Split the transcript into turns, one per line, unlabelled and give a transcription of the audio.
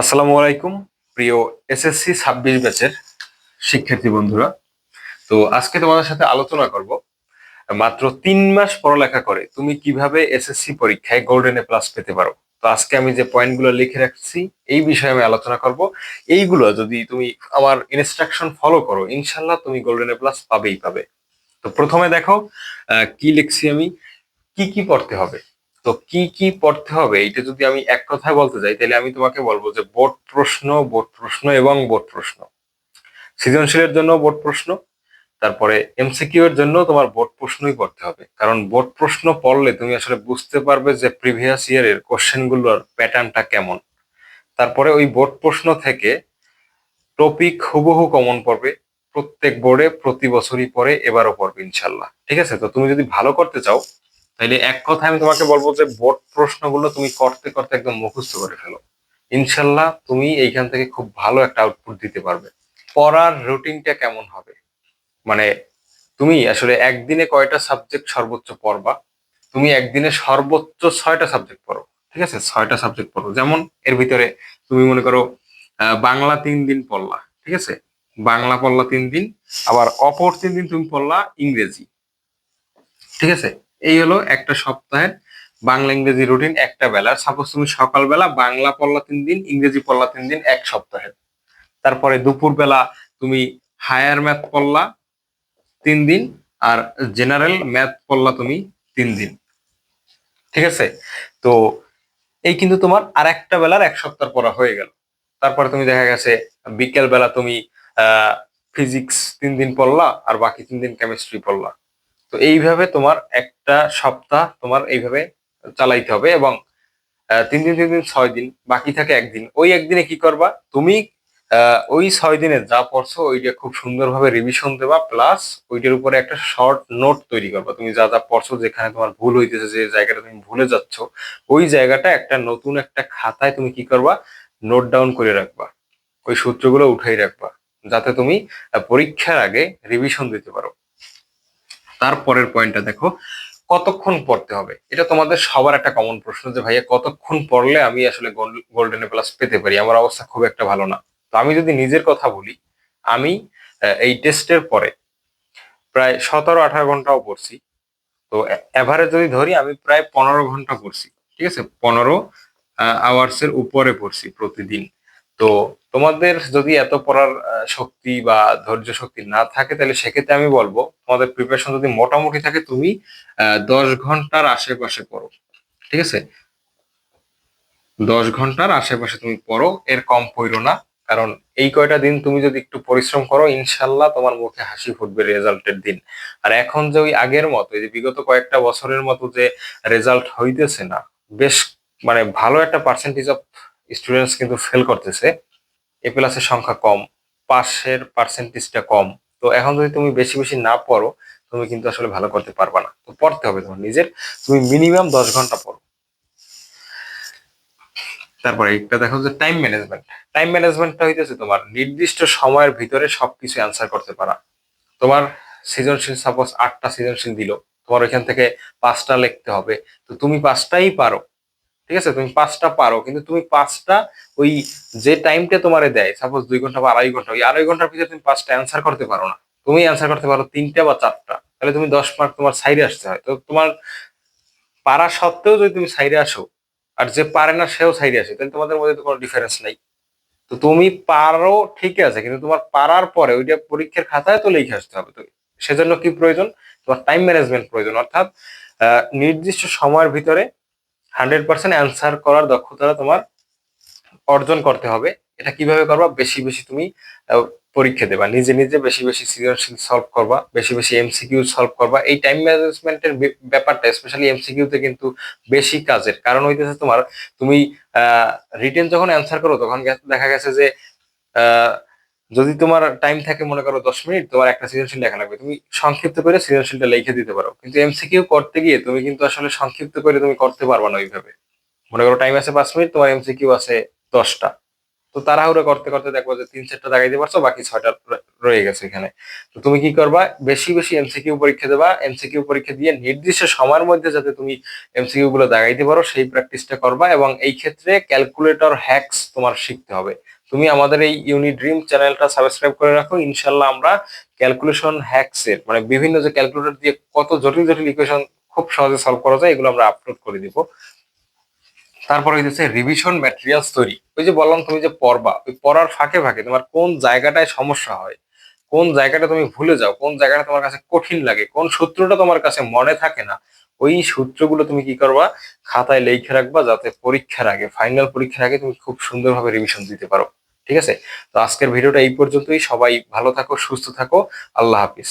আসসালামু আলাইকুম, প্রিয় এসএসসি ছাব্বিশ ব্যাচের শিক্ষার্থী বন্ধুরা। তো আজকে তোমাদের সাথে আলোচনা করব, মাত্র তিন মাস পড়ালেখা করে তুমি কীভাবে এসএসসি পরীক্ষায় গোল্ডেন এ প্লাস পেতে পারো। তো আজকে আমি যে পয়েন্টগুলো লিখে রাখছি, এই বিষয়ে আমি আলোচনা করব। এইগুলো যদি তুমি আমার ইনস্ট্রাকশন ফলো করো ইনশাল্লাহ তুমি গোল্ডেন এ প্লাস পাবেই পাবে। তো প্রথমে দেখো কি লিখছি আমি, কি কি পড়তে হবে? তো কি কি পড়তে হবে? এটা যদি আমি এক কথায় বলতে যাই, তাহলে আমি তোমাকে বলব যে বোর্ড প্রশ্ন বোর্ড প্রশ্ন এবং বোর্ড প্রশ্ন। সৃজনশীলের জন্য বোর্ড প্রশ্ন, তারপরে এমসিকিউ এর জন্য তোমার বোর্ড প্রশ্নই পড়তে হবে। কারণ বোর্ড প্রশ্ন পড়লে তুমি আসলে বুঝতে পারবে যে প্রিভিয়াস ইয়ারের কোশ্চেনগুলোর প্যাটার্নটা কেমন। তারপরে ওই বোর্ড প্রশ্ন থেকে টপিক হুবহু কমন পড়বে, প্রত্যেক বোর্ডে প্রতি বছরই পড়ে, এবারও পড়বে ইনশাল্লাহ ঠিক আছে? তো তুমি যদি ভালো করতে চাও তাইলে এক কথা আমি তোমাকে বলব যে বোর্ড প্রশ্নগুলো তুমি করতে করতে একদম মুখস্থ করে ফেলো। ইনশাল্লাহ তুমি এইখান থেকে খুব ভালো একটা আউটপুট দিতে পারবে। পড়ার রুটিনটা কেমন হবে? মানে তুমি আসলে একদিনে কয়টা সাবজেক্ট সর্বোচ্চ পড়বা? তুমি একদিনে সর্বোচ্চ ছয়টা সাবজেক্ট পড়ো, ঠিক আছে? ছয়টা সাবজেক্ট পড়ো। যেমন এর ভিতরে তুমি মনে করো বাংলা তিন দিন পড়লা, ঠিক আছে? বাংলা পড়লা তিন দিন, আবার অপর তিন দিন তুমি পড়লা ইংরেজি, ঠিক আছে? এই হলো একটা সপ্তাহের বাংলা ইংরেজি রুটিন একটা বেলা। সাপোজ তুমি সকালবেলা বাংলা পড়লা তিন দিন, ইংরেজি পড়লা তিন দিন এক সপ্তাহের। তারপরে দুপুরবেলা তুমি হায়ার ম্যাথ পড়লা তিন দিন আর জেনারেল ম্যাথ পড়লা তুমি তিন দিন। ঠিক আছে? তো এই কিন্তু তোমার আর একটা বেলার এক সপ্তাহ পড়া হয়ে গেল। তারপরে তুমি দেখা গেছে বিকেল বেলা তুমি ফিজিক্স তিন দিন পড়লা আর বাকি তিন দিন কেমিস্ট্রি পড়লা। তো এইভাবে তোমার একটা সপ্তাহ তোমার এইভাবে চালাইতে হবে এবং তিন দিন তিন দিন, ছয় দিন, বাকি থাকে একদিন। ওই একদিনে কি করবা? তুমি ওই ছয় দিনে যা পড়ছো ওইটা খুব সুন্দরভাবে রিভিশন দেবা প্লাস ওইটার উপরে একটা শর্ট নোট তৈরি করবা। তুমি যা যা পড়ছো, যেখানে তোমার ভুল হইতেছে, যে জায়গাটা তুমি ভুলে যাচ্ছ, ওই জায়গাটা একটা নতুন একটা খাতায় তুমি কি করবা? নোট ডাউন করে রাখবা। ওই সূত্রগুলো উঠাই রাখবা। যাতে তুমি পরীক্ষার আগে রিভিশন দিতে পারো। তারপরের পয়েন্টটা দেখো, কতক্ষণ পড়তে হবে? এটা তোমাদের সবার একটা কমন প্রশ্ন যে, ভাইয়া, কতক্ষণ পড়লে আমি আসলে গোল্ডেন প্লাস পেতে পারি? আমার অবস্থা খুব একটা ভালো না। তো আমি যদি নিজের কথা বলি, আমি এই টেস্টের পরে প্রায় সতেরো আঠারো ঘন্টাও পড়ছি। তো এভারেজ যদি ধরি, আমি প্রায় পনেরো ঘণ্টা পড়ছি। ঠিক আছে? পনেরো আওয়ার্স এর উপরে পড়ছি প্রতিদিন। তো তোমাদের যদি এত পড়ার শক্তি বা ধৈর্য শক্তি না থাকে, তাহলে সেক্ষেত্রে আমি বলব, তোমাদের প্রিপারেশন যদি মোটামুটি থাকে, তুমি দশ ঘণ্টার আশেপাশে পড়ো, ঠিক আছে? দশ ঘণ্টার আশেপাশে তুমি পড়ো, এর কম পড়ো না, কারণ এই কয়টা দিন তুমি যদি একটু পরিশ্রম করো, ইনশাল্লাহ তোমার মুখে হাসি ফুটবে রেজাল্টের দিন। আর এখন যে ওই আগের মতো যে বিগত কয়েকটা বছরের মতো যে রেজাল্ট হইতেছে না, বেশ মানে ভালো একটা পার্সেন্টেজ অফ স্টুডেন্টস কিন্তু ফেল করতেছে এ প্লাসের সংখ্যা কম পাশের পার্সেন্টেজটা কম। তো এখন যদি তুমি বেশি বেশি না পড়ো, তুমি কিন্তু আসলে ভালো করতে পারবা না। তো পড়তে হবে তোমার নিজের, তুমি মিনিমাম দশ ঘণ্টা পড়ো। তারপরে একটা দেখো যে টাইম ম্যানেজমেন্ট টাইম ম্যানেজমেন্টটা হইতেছে তোমার নির্দিষ্ট সময়ের ভিতরে সবকিছু অ্যান্সার করতে পারা। তোমার সৃজনশীল সাপোজ আটটা সৃজনশীল দিল, তোমার ওইখান থেকে পাঁচটা লিখতে হবে। তো তুমি পাঁচটাই পারো। ঠিক আছে? তুমি পাঁচটা পারো, কিন্তু তুমি পাঁচটা ওই যে টাইমটা তোমারে দেয় সাপোজ দুই ঘণ্টা বা আড়াই ঘণ্টা, ওই আড়াই ঘণ্টার ভিতরে তুমি পাঁচটা অ্যান্সার করতে পারো না। তুমি অ্যান্সার করতে পারো তিনটা বা চারটা, তাহলে তুমি দশ মার্ক তোমার সাইডে আসতে হয়। তো তোমার পারা সত্ত্বেও যদি তুমি সাইডে আসো, আর যে পারে না সেও সাইডে আসে, তাহলে তোমাদের মধ্যে তো কোনো ডিফারেন্স নাই। তো তুমি পারো, ঠিক আছে, কিন্তু তোমার পারার পরে ওইটা পরীক্ষার খাতায় তো লিখে আসতে হবে। তো সেজন্য কি প্রয়োজন? তোমার টাইম ম্যানেজমেন্ট প্রয়োজন। অর্থাৎ নির্দিষ্ট সময়ের ভিতরে হান্ড্রেড পার্সেন্ট অ্যান্সার করার দক্ষতা তোমার অর্জন করতে হবে। এটা কীভাবে করবা? বেশি বেশি তুমি পরীক্ষা দেবা। নিজে নিজে বেশি বেশি সৃজনশীল সলভ করবা, বেশি বেশি এমসিকিউ সলভ করবা। এই টাইম ম্যানেজমেন্টের ব্যাপারটা স্পেশালি এমসিকিউতে কিন্তু বেশি কাজের। কারণ হইতেছে তোমার, তুমি রিটেন যখন অ্যান্সার করো, তখন দেখা গেছে যে যদি তোমার টাইম থাকে, মনে করো দশ মিনিট, তোমার একটা সৃজনশীল লেখা লাগবে। তুমি সংক্ষিপ্ত করে সৃজনশীলটা লিখে দিতে পারো। কিন্তু এমসিকিউ করতে গিয়ে তুমি কিন্তু আসলে সংক্ষিপ্ত করে তুমি করতে পারবা না ওইভাবে। মনে করো টাইম আছে পাঁচ মিনিট, তোমার এমসিকিউ আছে দশটা। তো তাড়াহুড়ো করতে করতে দেখব যে তিন চারটা দাগাইতে পারছ, বাকি ছয়টা রয়ে গেছে এখানে। তো তুমি কি করবা? বেশি বেশি এমসিকিউ পরীক্ষা দেবা। এমসিকিউ পরীক্ষা দিয়ে নির্দিষ্ট সময়ের মধ্যে যাতে তুমি এমসিকিউ গুলো দাগাইতে পারো, সেই প্র্যাকটিসটা করবা এবং এই ক্ষেত্রে ক্যালকুলেটর হ্যাকস তোমার শিখতে হবে। তুমি আমাদের এই ইউনি ড্রিম চ্যানেলটা সাবস্ক্রাইব করে রাখো। ইনশাল্লাহ আমরা ক্যালকুলেশন হ্যাকস এর মানে বিভিন্ন যে ক্যালকুলেটর দিয়ে কত জটিল জটিল ইকুয়েশন খুব সহজে সলভ করা যায়, এগুলো আমরা আপলোড করে দিব। তারপর হইতেছে রিভিশন ম্যাটেরিয়ালস তৈরি। ওই যে বললাম তুমি যে পড়বা, ওই পড়ার ফাঁকে ফাঁকে তোমার কোন জায়গাটায় সমস্যা হয়, কোন জায়গাটা তুমি ভুলে যাও, কোন জায়গাটা তোমার কাছে কঠিন লাগে, কোন সূত্রটা তোমার কাছে মনে থাকে না ওই সূত্রগুলো তুমি কি করবা? খাতায় লেখে রাখবা যাতে পরীক্ষার আগে ফাইনাল পরীক্ষার আগে তুমি খুব সুন্দরভাবে রিভিশন দিতে পারো। ঠিক আছে? তো আজকের ভিডিওটা এই পর্যন্তই। সবাই ভালো থাকো, সুস্থ থাকো। আল্লাহ হাফিজ।